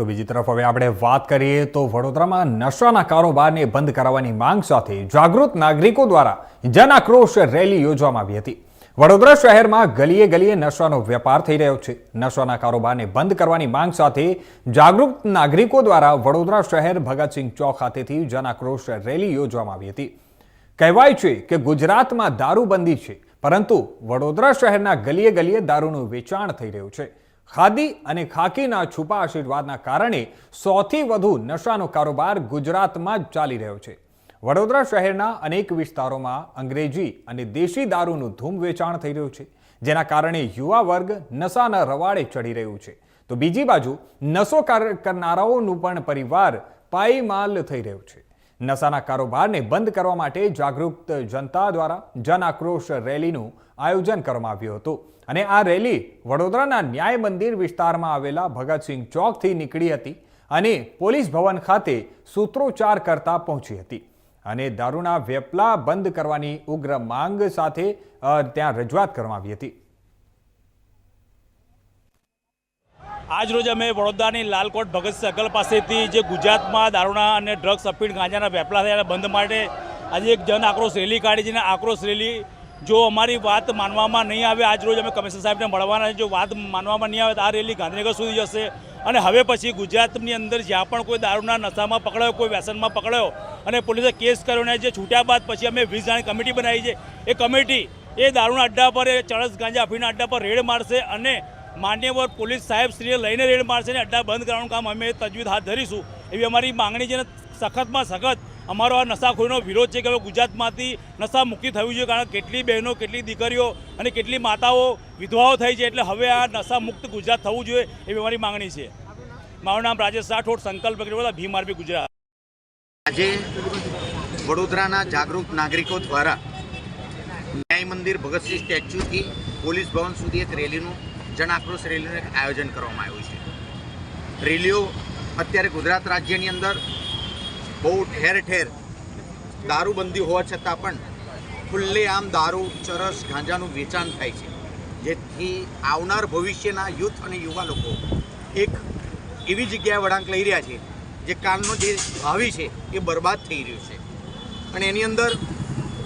તો બીજી તરફ હવે આપણે વાત કરીએ તો વડોદરામાં નશાના કારોબારને બંધ કરાવવાની માંગ સાથે જાગૃત નાગરિકો દ્વારા જન આક્રોશ રેલી યોજવામાં આવી હતી. વડોદરા શહેરમાં ગલીએ ગલીએ નશાનો વેપાર થઈ રહ્યો છે. નશાના કારોબારને બંધ કરવાની માંગ સાથે જાગૃત નાગરિકો દ્વારા વડોદરા શહેર ભગતસિંહ ચોક ખાતેથી જન આક્રોશ રેલી યોજવામાં આવી હતી. કહેવાય છે કે ગુજરાતમાં દારૂબંધી છે, પરંતુ વડોદરા શહેરના ગલીએ ગલીએ દારૂનું વેચાણ થઈ રહ્યું છે. ખાદી અને ખાકીના છુપા આશીર્વાદના કારણે સૌથી વધુ નશાનો કારોબાર ગુજરાતમાં જ ચાલી રહ્યો છે. વડોદરા શહેરના અનેક વિસ્તારોમાં અંગ્રેજી અને દેશી દારૂનું ધૂમ વેચાણ થઈ રહ્યું છે, જેના કારણે યુવા વર્ગ નશાના રવાડે ચડી રહ્યું છે. તો બીજી બાજુ, નશો કરનારાઓનું પણ પરિવાર પાયમાલ થઈ રહ્યું છે. નશાના કારોબારને બંધ કરવા માટે જાગૃત જનતા દ્વારા જન આક્રોશ રેલીનું આયોજન કરવામાં આવ્યું હતું. અને આ રેલી વડોદરાના ન્યાય મંદિર વિસ્તારમાં આવેલા ભગતસિંહ ચોકથી નીકળી હતી અને પોલીસ ભવન ખાતે સૂત્રોચ્ચાર કરતા પહોંચી હતી. અને દારૂના વેપલા બંધ કરવાની ઉગ્ર માંગ સાથે ત્યાં રજૂઆત કરવામાં આવી હતી. આજ રોજ અમે વડોદરાની લાલકોટ ભગત સર્કલ પાસેથી જે ગુજરાતમાં દારૂણા અને ડ્રગ્સ અફીણ ગાંજાના વેપલા થયા બંધ માટે આજે એક જન આક્રોશ રેલી કાઢી છે અને આક્રોશ રેલી જો અમારી વાત માનવામાં નહીં આવે, આજ રોજ અમે કમિશનર સાહેબને મળવાના જો વાત માનવામાં નહીં આવે તો આ રેલી ગાંધીનગર સુધી જશે. અને હવે પછી ગુજરાતની અંદર જ્યાં પણ કોઈ દારૂના નશામાં પકડાયો, કોઈ વ્યસનમાં પકડાયો અને પોલીસે કેસ કર્યો ને જે છૂટ્યા બાદ પછી અમે વીસ જણાની કમિટી બનાવી છે. એ કમિટી એ દારૂના અડ્ડા પર, એ ચરસ ગાંજા અફીણના અડ્ડા પર રેડ મારશે અને માન્યવર પોલીસ સાહેબ શ્રીને લઈને રેડ મારશે ને અડ્ડા બંધ કરવાનું કામ અમે તજવીજ હાથ ધરીશું. એવી અમારી માંગણી છે સખતમાં સખત અમારો આ નશાખોરીનો વિરોધ છે કે હવે ગુજરાતમાંથી નશા મુક્તિ થવી જોઈએ કારણ કે કેટલી બહેનો, કેટલી દીકરીઓ અને કેટલી માતાઓ વિધવાઓ થઈ છે એટલે હવે આ નશા મુક્ત ગુજરાત થવું જોઈએ એવી અમારી માંગણી છે. મારું નામ રાજેશ રાઠોડ, સંકલ્પ બધા ભીમ આરપી ગુજરાત. આજે વડોદરાના જાગૃત નાગરિકો દ્વારા ન્યાય મંદિર ભગતસિંહ સ્ટેચ્યુથી પોલીસ ભવન સુધી એક રેલીનું જન આક્રોશ રેલીનું એક આયોજન કરવામાં આવ્યું છે. રેલીઓ અત્યારે ગુજરાત રાજ્યની અંદર બહુ ઠેર ઠેર દારૂબંધી હોવા છતાં પણ ખુલ્લેઆમ દારૂ, ચરસ, ગાંજાનું વેચાણ થાય છે. જેથી આવનાર ભવિષ્યના યુથ અને યુવા લોકો એક એવી જગ્યાએ વળાંક લઈ રહ્યા છે જે કાલનો જે ભાવિ છે એ બરબાદ થઈ રહ્યું છે. અને એની અંદર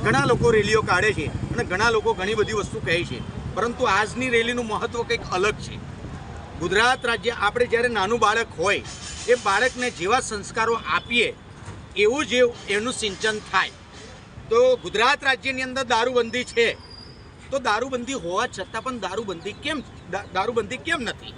ઘણા લોકો રેલીઓ કાઢે છે અને ઘણા લોકો ઘણી બધી વસ્તુ કહે છે. પરંતુ આજની રેલીનું મહત્ત્વ કંઈક અલગ છે. ગુજરાત રાજ્ય આપણે જ્યારે નાનું બાળક હોય, એ બાળકને જેવા સંસ્કારો આપીએ, એવું જ એનું સિંચન થાય. તો ગુજરાત રાજ્યની અંદર દારૂબંધી છે. તો દારૂબંધી હોવા છતાં પણ દારૂબંધી કેમ દારૂબંધી કેમ નથી?